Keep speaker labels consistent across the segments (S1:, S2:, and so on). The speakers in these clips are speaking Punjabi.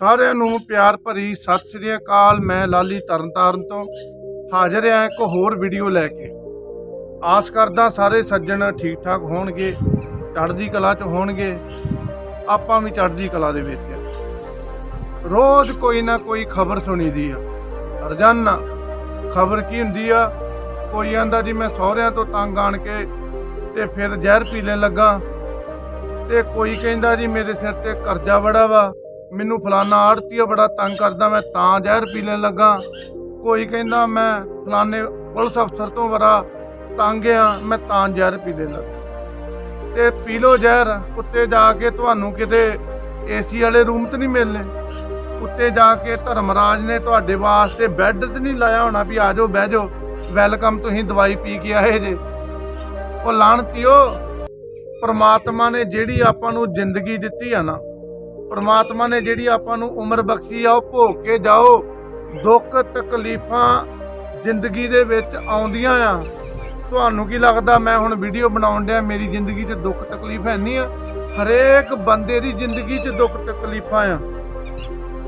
S1: ਸਾਰਿਆਂ ਨੂੰ ਪਿਆਰ ਭਰੀ ਸਤਿ ਸ੍ਰੀ ਅਕਾਲ। ਮੈਂ ਲਾਲੀ ਤਰਨਤਾਰਨ ਤੋਂ ਹਾਜ਼ਰ ਹਾਂ ਇੱਕ ਹੋਰ ਵੀਡੀਓ ਲੈ ਕੇ। ਆਸ ਕਰਦਾ ਸਾਰੇ ਸੱਜਣ ਠੀਕ ਠਾਕ ਹੋਣਗੇ, ਚੜ੍ਹਦੀ ਕਲਾ 'ਚ ਹੋਣਗੇ। ਆਪਾਂ ਵੀ ਚੜ੍ਹਦੀ ਕਲਾ ਦੇ ਵਿੱਚ ਹਾਂ। ਰੋਜ਼ ਕੋਈ ਨਾ ਕੋਈ ਖਬਰ ਸੁਣੀਦੀ ਆ। ਰੋਜ਼ਾਨਾ ਖਬਰ ਕੀ ਹੁੰਦੀ ਆ? ਕੋਈ ਆਂਦਾ ਜੀ ਮੈਂ ਸਹੁਰਿਆਂ ਤੋਂ ਤੰਗ ਆਣ ਕੇ ਤੇ ਫਿਰ ਜ਼ਹਿਰ ਪੀ ਲੈਣ ਲੱਗਾ ਤੇ ਕੋਈ ਕਹਿੰਦਾ ਜੀ ਮੇਰੇ ਸਿਰ ਤੇ ਕਰਜ਼ਾ ਬੜਾ ਵਾ। ਮੈਨੂੰ ਫਲਾਨਾ ਆੜਤੀਆ ਬੜਾ ਤੰਗ ਕਰਦਾ, ਮੈਂ ਤਾਂ ਜ਼ਹਿਰ ਪੀ ਲੈਣ ਲੱਗਾ। ਕੋਈ ਕਹਿੰਦਾ, ਮੈਂ ਫਲਾਨੇ ਪੁਲਿਸ ਅਫਸਰ ਤੋਂ ਬੜਾ ਤੰਗ ਆ, ਮੈਂ ਤਾਂ ਜ਼ਹਿਰ ਪੀ ਲੈਣ ਲੱਗਾ। ਤੇ ਪੀ ਲਓ ਜ਼ਹਿਰ, ਉੱਤੇ ਜਾ ਕੇ ਤੁਹਾਨੂੰ ਕਿਤੇ ਏਸੀ ਵਾਲੇ ਰੂਮ 'ਤੇ ਨਹੀਂ ਮਿਲਨੇ ਉੱਤੇ ਜਾ ਕੇ ਧਰਮਰਾਜ ਨੇ ਤੁਹਾਡੇ ਵਾਸਤੇ ਬੈੱਡ ਤੇ ਨਹੀਂ ਲਾਇਆ ਹੋਣਾ ਵੀ ਆ ਜਾਓ, ਬਹਿ ਜਾਓ। ਵੈਲਕਮ, ਤੁਸੀਂ ਦਵਾਈ ਪੀ ਕੇ ਆਏ ਜੇ। ਉਹ ਲਾਣਤੀਓ ਪਰਮਾਤਮਾ ਨੇ ਜਿਹੜੀ ਆਪਾਂ ਨੂੰ ਜ਼ਿੰਦਗੀ ਦਿੱਤੀ ਆ ਨਾ ਪ੍ਰਮਾਤਮਾ ਨੇ ਜਿਹੜੀ ਆਪਾਂ ਨੂੰ ਉਮਰ ਬਖਸ਼ੀ ਆ, ਉਹ ਭੋਗ ਕੇ ਜਾਓ। ਦੁੱਖ, ਤਕਲੀਫਾਂ ਜ਼ਿੰਦਗੀ ਦੇ ਵਿੱਚ ਆਉਂਦੀਆਂ ਆ। ਤੁਹਾਨੂੰ ਕੀ ਲੱਗਦਾ? ਮੈਂ ਹੁਣ ਵੀਡੀਓ ਬਣਾਉਣ ਡਿਆ, ਮੇਰੀ ਜ਼ਿੰਦਗੀ 'ਚ ਦੁੱਖ, ਤਕਲੀਫ ਹੈ ਨਹੀਂ ਆ। ਹਰੇਕ ਬੰਦੇ ਦੀ ਜ਼ਿੰਦਗੀ 'ਚ ਦੁੱਖ, ਤਕਲੀਫਾਂ ਆ।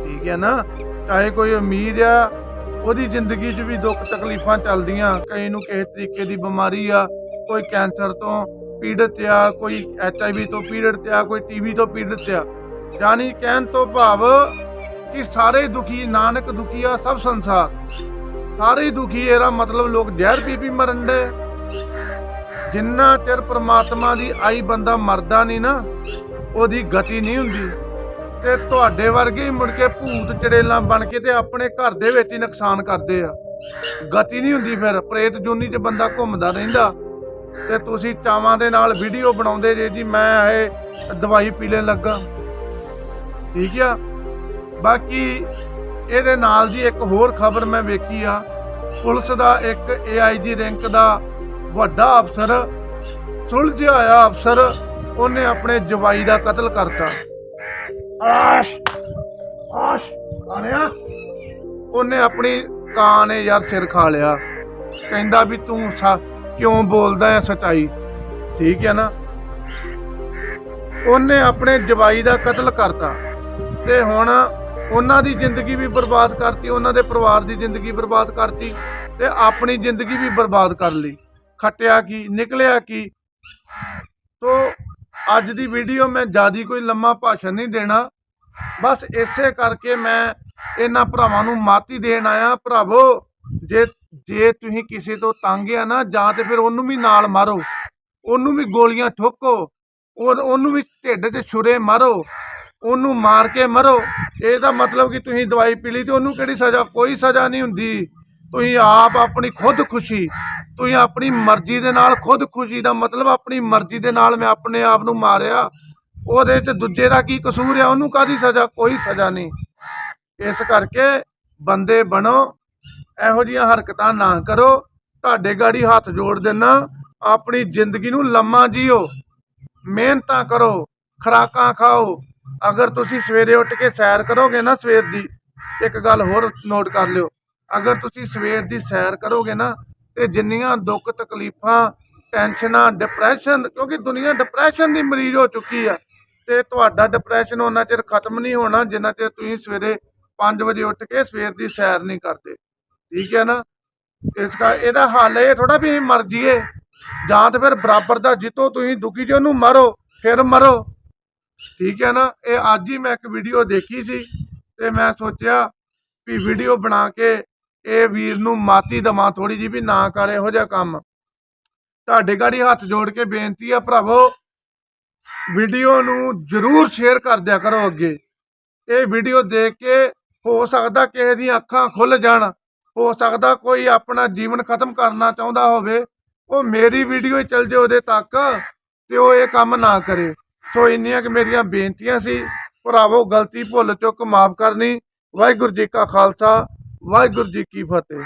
S1: ਠੀਕ ਹੈ ਨਾ? ਚਾਹੇ ਕੋਈ ਅਮੀਰ ਆ, ਉਹਦੀ ਜ਼ਿੰਦਗੀ 'ਚ ਵੀ ਦੁੱਖ, ਤਕਲੀਫਾਂ ਚੱਲਦੀਆਂ। ਕਈ ਨੂੰ ਕਿਸੇ ਤਰੀਕੇ ਦੀ ਬਿਮਾਰੀ ਆ, ਕੋਈ ਕੈਂਸਰ ਤੋਂ ਪੀੜਤ ਆ, ਕੋਈ ਐਚਆਈਵੀ ਤੋਂ ਪੀੜਤ ਆ, ਕੋਈ ਟੀਵੀ ਤੋਂ ਪੀੜਤ ਆ। ਯਾਨੀ ਕਹਿਣ ਤੋਂ ਭਾਵ ਕਿ ਸਾਰੇ ਦੁਖੀ, ਨਾਨਕ ਦੁਖੀ ਆ ਸਭ ਸੰਸਾਰ। ਸਾਰੇ ਦੁਖੀ, ਇਹਦਾ ਮਤਲਬ ਲੋਕ ਜ਼ਹਿਰ ਪੀ ਪੀ ਮਰਨ ਦੇ ਜਿੰਨਾ ਚਿਰ ਪ੍ਰਮਾਤਮਾ ਦੀ ਆਈ ਬੰਦਾ ਮਰਦਾ ਨਹੀਂ ਨਾ, ਉਹਦੀ ਗਤੀ ਨਹੀਂ ਹੁੰਦੀ। ਤੇ ਤੁਹਾਡੇ ਵਰਗੇ ਹੀ ਮੁੜ ਕੇ ਭੂਤ ਚੜੇਲਾਂ ਬਣ ਕੇ ਤੇ ਆਪਣੇ ਘਰ ਦੇ ਵਿੱਚ ਹੀ ਨੁਕਸਾਨ ਕਰਦੇ ਆ। ਗਤੀ ਨਹੀਂ ਹੁੰਦੀ ਫਿਰ, ਪ੍ਰੇਤ ਜੂਨੀ 'ਚ ਬੰਦਾ ਘੁੰਮਦਾ ਰਹਿੰਦਾ। ਤੇ ਤੁਸੀਂ ਚਾਵਾਂ ਦੇ ਨਾਲ ਵੀਡੀਓ ਬਣਾਉਂਦੇ ਜੇ ਜੀ, ਮੈਂ ਇਹ ਦਵਾਈ ਪੀ ਲੈਣ ਲੱਗਾ। ਠੀਕ ਆ? ਬਾਕੀ ਇਹਦੇ ਨਾਲ ਦੀ ਇੱਕ ਹੋਰ ਖਬਰ ਮੈਂ ਵੇਖੀ ਆ। ਪੁਲਿਸ ਦਾ ਇੱਕ ਏਆਈਜੀ ਰੈਂਕ ਦਾ ਵੱਡਾ ਅਫਸਰ, ਸੁਲਝਿਆ ਹੋਇਆ ਅਫਸਰ, ਉਹਨੇ ਆਪਣੇ ਜਵਾਈ ਦਾ ਕਤਲ ਕਰਤਾ। ਆਸ਼! ਆਸ਼! ਆਣਿਆ? ਉਹਨੇ ਆਪਣੀ ਕਾਂ ਨੇ ਯਾਰ ਸਿਰ ਖਾ ਲਿਆ। ਕਹਿੰਦਾ ਵੀ ਤੂੰ ਕਿਉਂ ਬੋਲਦਾ ਹੈ ਸਚਾਈ? ਠੀਕ ਹੈ ਨਾ? ਉਹਨੇ ਆਪਣੇ ਜਵਾਈ ਦਾ ਕਤਲ ਕਰਤਾ। ਤੇ ਹੁਣ ਉਹਨਾਂ ਦੀ ਜ਼ਿੰਦਗੀ ਵੀ ਬਰਬਾਦ ਕਰਤੀ, ਉਹਨਾਂ ਦੇ ਪਰਿਵਾਰ ਦੀ ਜ਼ਿੰਦਗੀ ਬਰਬਾਦ ਕਰਤੀ ਤੇ ਆਪਣੀ ਜ਼ਿੰਦਗੀ ਵੀ ਬਰਬਾਦ ਕਰ ਲਈ। ਖੱਟਿਆ ਕੀ, ਨਿਕਲਿਆ ਕੀ? ਤੋ ਅੱਜ ਦੀ ਵੀਡੀਓ ਮੈਂ ਜਿਆਦੀ ਕੋਈ ਲੰਮਾ ਭਾਸ਼ਣ ਨਹੀਂ ਦੇਣਾ। ਬਸ ਇਸੇ ਕਰਕੇ ਮੈਂ ਇਹਨਾਂ ਭਰਾਵਾਂ ਨੂੰ ਮਾਤੀ ਦੇਣ ਆਇਆ। ਭਰਾਵੋ, ਜੇ ਜੇ ਤੁਸੀਂ ਕਿਸੇ ਤੋਂ ਤੰਗ ਆ ਨਾ, ਜਾਂ ਤੇ ਫਿਰ ਉਹਨੂੰ ਵੀ ਨਾਲ ਮਾਰੋ। ਉਹਨੂੰ ਵੀ ਗੋਲੀਆਂ ਠੋਕੋ। ਉਹਨੂੰ ਵੀ ਢਿੱਡ 'ਚ ਛੁਰੇ ਮਾਰੋ। ਉਹਨੂੰ ਮਾਰ ਕੇ ਮਰੋ। ਇਹਦਾ ਮਤਲਬ ਕਿ ਤੁਸੀਂ ਦਵਾਈ ਪੀ ਲਈ ਤੇ ਉਹਨੂੰ ਕਿਹੜੀ ਸਜ਼ਾ? ਕੋਈ ਸਜ਼ਾ ਨਹੀਂ ਹੁੰਦੀ। ਤੁਸੀਂ ਆਪ ਆਪਣੀ ਖੁਦ ਖੁਸ਼ੀ, ਤੁਸੀਂ ਆਪਣੀ ਮਰਜ਼ੀ ਦੇ ਨਾਲ ਖੁਦ ਖੁਸ਼ੀ ਦਾ ਮਤਲਬ ਆਪਣੀ ਮਰਜ਼ੀ ਦੇ ਨਾਲ ਮੈਂ ਆਪਣੇ ਆਪ ਨੂੰ ਮਾਰਿਆ। ਉਹਦੇ 'ਚ ਦੂਜੇ ਦਾ ਕੀ ਕਸੂਰ ਆ? ਉਹਨੂੰ ਕਾਦੀ ਸਜ਼ਾ? ਕੋਈ ਸਜ਼ਾ ਨਹੀਂ। ਇਸ ਕਰਕੇ ਬੰਦੇ ਬਣੋ। ਇਹੋ ਜਿਹੀਆਂ ਹਰਕਤਾਂ ਨਾ ਕਰੋ। ਤੁਹਾਡੇ ਗਾੜੀ ਹੱਥ ਜੋੜ ਦੇਣਾ। ਆਪਣੀ ਜ਼ਿੰਦਗੀ ਨੂੰ ਲੰਮਾ ਜੀਓ। ਮਿਹਨਤਾਂ ਕਰੋ। ਖਰਾਕਾਂ ਖਾਓ। ਅਗਰ ਤੁਸੀਂ ਸਵੇਰੇ ਉੱਠ ਕੇ ਸੈਰ ਕਰੋਗੇ ਨਾ ਸਵੇਰ ਦੀ, ਇੱਕ ਗੱਲ ਹੋਰ ਨੋਟ ਕਰ ਲਿਓ। ਅਗਰ ਤੁਸੀਂ ਸਵੇਰ ਦੀ ਸੈਰ ਕਰੋਗੇ ਨਾ, ਤੇ ਜਿੰਨੀਆਂ ਦੁੱਖ ਤਕਲੀਫਾਂ, ਟੈਨਸ਼ਨਾਂ ਡਿਪਰੈਸ਼ਨ ਕਿਉਂਕਿ ਦੁਨੀਆ ਡਿਪਰੈਸ਼ਨ ਦੀ ਮਰੀਜ਼ ਹੋ ਚੁੱਕੀ ਆ, ਤੇ ਤੁਹਾਡਾ ਡਿਪਰੈਸ਼ਨ ਉਹਨਾਂ ਚਿਰ ਖਤਮ ਨਹੀਂ ਹੋਣਾ, ਜਿੰਨਾ ਚਿਰ ਤੁਸੀਂ ਸਵੇਰੇ 5 ਵਜੇ ਉੱਠ ਕੇ ਸਵੇਰ ਦੀ ਸੈਰ ਨਹੀਂ ਕਰਦੇ। ਠੀਕ ਹੈ ਨਾ? ਇਸ ਦਾ ਇਹਦਾ ਹੱਲ ਇਹ ਥੋੜਾ ਵੀ ਅਸੀਂ ਮਰ ਜੀਏ ਜਾਂ ਤਾਂ ਫਿਰ ਬਰਾਬਰ ਦਾ ਜਿੱਤੋਂ, ਤੁਸੀਂ ਦੁਖੀ ਜੇ ਉਹਨੂੰ ਮਾਰੋ, ਫਿਰ ਮਰੋ। ਠੀਕ ਹੈ ਨਾ? ਇਹ ਅੱਜ ਹੀ ਮੈਂ ਇੱਕ ਵੀਡੀਓ ਦੇਖੀ ਸੀ ਤੇ ਮੈਂ ਸੋਚਿਆ ਵੀ ਵੀਡੀਓ ਬਣਾ ਕੇ ਇਹ ਵੀਰ ਨੂੰ ਮਾਤੀ ਦਵਾਂ ਥੋੜੀ ਜੀ ਵੀ ਨਾ ਕਰ ਇਹੋ ਜਿਹਾ ਕੰਮ। ਤੁਹਾਡੇ ਗਾੜੀ ਹੱਥ ਜੋੜ ਕੇ ਬੇਨਤੀ ਆ ਭਰਾਵੋ ਵੀਡੀਓ ਨੂੰ ਜਰੂਰ ਸ਼ੇਅਰ ਕਰ ਦਿਆ ਕਰੋ ਅੱਗੇ। ਇਹ ਵੀਡੀਓ ਦੇਖ ਕੇ ਹੋ ਸਕਦਾ ਕਿਸੇ ਦੀਆਂ ਅੱਖਾਂ ਖੁੱਲ ਜਾਣ, ਹੋ ਸਕਦਾ ਕੋਈ ਆਪਣਾ ਜੀਵਨ ਖਤਮ ਕਰਨਾ ਚਾਹੁੰਦਾ ਹੋਵੇ, ਉਹ ਮੇਰੀ ਵੀਡੀਓ ਹੀ ਚੱਲ ਜੇ ਉਹਦੇ ਤੱਕ ਤੇ ਉਹ ਇਹ ਕੰਮ ਨਾ ਕਰੇ। ਸੋ ਇੰਨੀਆਂ ਕਿ ਮੇਰੀਆਂ ਬੇਨਤੀਆਂ ਸੀ, ਭਰਾਵੋ, ਗਲਤੀ ਭੁੱਲ ਚੁੱਕ, ਮਾਫ ਕਰਨੀ। ਵਾਹਿਗੁਰੂ ਜੀ ਕਾ ਖਾਲਸਾ, ਵਾਹਿਗੁਰੂ ਜੀ ਕੀ ਫਤਿਹ।